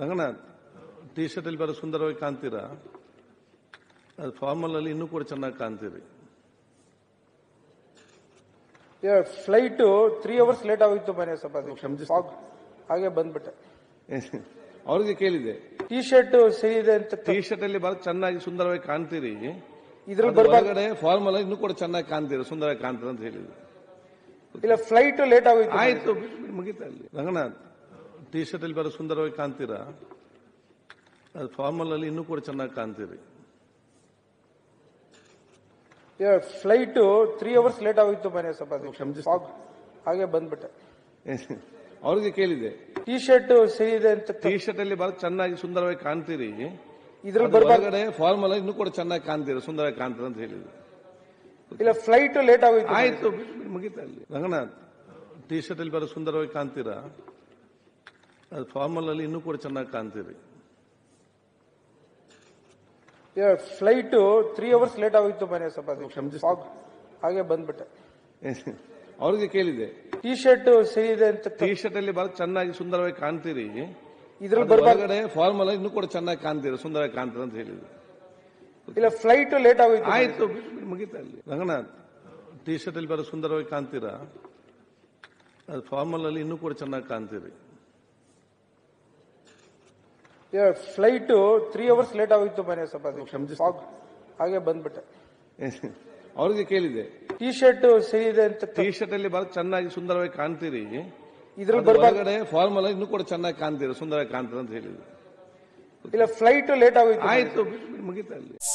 Ranganath T shirt ಅಲ್ಲಿ ಬರೋ ಸುಂದರವಾಗಿ ಕಾಣ್ತೀರಾ? ಅದು ಫಾರ್ಮಲ್ ಅಲ್ಲಿ ಇನ್ನೂ ಕೂಡ ಚೆನ್ನಾಗಿ ಕಾಣ್ತೀರಿ. ಫ್ಲೈಟ್ ತ್ರೀ ಅವರ್ಸ್ ಲೇಟ್ ಆಗೋಯ್ತು ಮನೆ ಸ್ವಲ್ಪ. ಹಾಗೆ ಬಂದ್ಬಿಟ್ಟೆ. ಅವ್ರಿಗೆ ಕೇಳಿದೆ ಟೀ ಶರ್ಟ್ ಸರಿ ಇದೆ ಅಂತ ಟೀ ಶರ್ಟ್ ಅಲ್ಲಿ ಬಹಳ ಚೆನ್ನಾಗಿ ಸುಂದರವಾಗಿ ಕಾಣ್ತೀರಿ. ಇದ್ರಲ್ಲಿ ಬರ್ಬಾರ್ದು. ಒಳಗಡೆ ಫಾರ್ಮಲ್ ಇನ್ನೂ ಕೂಡ ಚೆನ್ನಾಗಿ ಕಾಣ್ತೀರಿ ಸುಂದರವಾಗಿ ಕಾಣ್ತೀರ ಅಂತ ಹೇಳಿದ್ರು. ಇಲ್ಲ ಫ್ಲೈಟ್ ಲೇಟ್ ಆಗೋಯ್ತು ಆಯ್ತು ಮುಗಿತಾ ಅಲ್ಲಿ. ರಂಗನಾಥ್ ಟೀ ಶರ್ಟ್ ಅಲ್ಲಿ ಬರೋ ಸುಂದರವಾಗಿ ಕಾಣ್ತೀರಾ? ಅದು ಫಾರ್ಮಲ್ ಅಲ್ಲಿ ಇನ್ನೂ ಕೂಡ ಚೆನ್ನಾಗಿ ಕಾಣ್ತೀರಿ. ಫ್ಲೈಟ್ ತ್ರೀ ಅವರ್ಸ್ ಲೇಟ್ ಆಗೋಯ್ತು ಮನೆ ಸ್ವಲ್ಪ. ಹಾಗೆ ಬಂದ್ಬಿಟ್ಟೆ. ಅವ್ರಿಗೆ ಕೇಳಿದೆ ಟೀ ಶರ್ಟ್ ಸರಿ ಇದೆ ಅಂತ ಟೀ ಶರ್ಟ್ ಅಲ್ಲಿ ಬಹಳ ಚೆನ್ನಾಗಿ ಸುಂದರವಾಗಿ ಕಾಣ್ತೀರಿ. ಇದ್ರ ಅದು ಫಾರ್ಮಲ್ ಇನ್ನೂ ಕೂಡ ಚೆನ್ನಾಗಿ ಕಾಣ್ತೀರ? ಸುಂದರವಾಗಿ ಕಾಣ್ತೀರ ಅಂತ ಹೇಳಿದ್ರು. ಇಲ್ಲ ಫ್ಲೈಟ್ ಲೇಟ್ ಆಗೋಯ್ತು ಆಯ್ತು ಮುಗಿತಾ ಅಲ್ಲಿ ರಂಗನಾಥ್ ಟೀ ಶರ್ಟ್ ಅಲ್ಲಿ ಬರೋ ಸುಂದರವಾಗಿ ಕಾಣ್ತೀರಾ? ಅದು ಫಾರ್ಮಲ್ ಅಲ್ಲಿ ಇನ್ನೂ ಕೂಡ ಚೆನ್ನಾಗಿ ಕಾಣ್ತೀರಿ ಫ್ಲೈಟ್ ತ್ರೀ ಅವರ್ಸ್ ಲೇಟ್ ಆಗಿತ್ತು ಮನೆ ಸ್ವಲ್ಪ. ಹಾಗೆ ಬಂದ್ಬಿಟ್ಟೆ. ಅವ್ರಿಗೆ ಕೇಳಿದೆ ಟೀ ಶರ್ಟ್ ಸರಿ ಇದೆ ಅಂತ ಟಿ ಶರ್ಟ್ ಅಲ್ಲಿ ಬಹಳ ಚೆನ್ನಾಗಿ ಸುಂದರವಾಗಿ ಕಾಣ್ತೀರಿ. ಇದ್ರಲ್ಲಿ ಅದು ಫಾರ್ಮಲ್ ಇನ್ನೂ ಕೂಡ ಚೆನ್ನಾಗಿ ಕಾಣ್ತೀರಿ ಸುಂದರವಾಗಿ ಕಾಣ್ತೀರ ಅಂತ ಹೇಳಿದ್ರು. ಇಲ್ಲ ಫ್ಲೈಟ್ ಲೇಟ್ ಆಗೋಯ್ತು ಆಯ್ತು ಮುಗಿತಾ ಅಲ್ಲಿ ರಂಗನಾಥ್ ಟೀ ಶರ್ಟ್ ಅಲ್ಲಿ ಬರೋ ಸುಂದರವಾಗಿ ಕಾಣ್ತೀರಾ? ಅದು ಫಾರ್ಮಲ್ ಅಲ್ಲಿ ಇನ್ನೂ ಕೂಡ ಚೆನ್ನಾಗಿ ಕಾಣ್ತೀರಿ ಫ್ಲೈಟ್ ತ್ರೀ ಅವರ್ಸ್ ಲೇಟ್ ಆಗೋಯ್ತು ಮನೆ ಸ್ವಲ್ಪ ಅದಕ್ಕೆ. ಕ್ಷಮಿಸಿ. Fog. ಹಾಗೆ ಬಂದ್ಬಿಟ್ಟೆ. ಅವ್ರಿಗೆ ಕೇಳಿದೆ ಟೀ ಶರ್ಟ್ ಸರಿ ಇದೆ ಅಂತ ಟೀ ಶರ್ಟ್ ಅಲ್ಲಿ ಬಹಳ ಚೆನ್ನಾಗಿ ಸುಂದರವಾಗಿ ಕಾಣ್ತೀರಿ. ಇದ್ರಲ್ಲಿ ಅದು ಬರ್ಬಾರ್ದು ಒಳಗಡೆ ಫಾರ್ಮಲ್ ಇನ್ನೂ ಕೂಡ ಚೆನ್ನಾಗಿ ಕಾಣ್ತೀರಿ ಸುಂದರವಾಗಿ ಕಾಣ್ತೀರಿ ಅಂತ ಹೇಳಿದ್ರು. ಇಲ್ಲ ಫ್ಲೈಟ್ ಲೇಟ್ ಆಗೋಯ್ತು ಆಯ್ತು ಮುಗಿತಾ ಇಲ್ಲಿ. ಅಲ್ಲಿ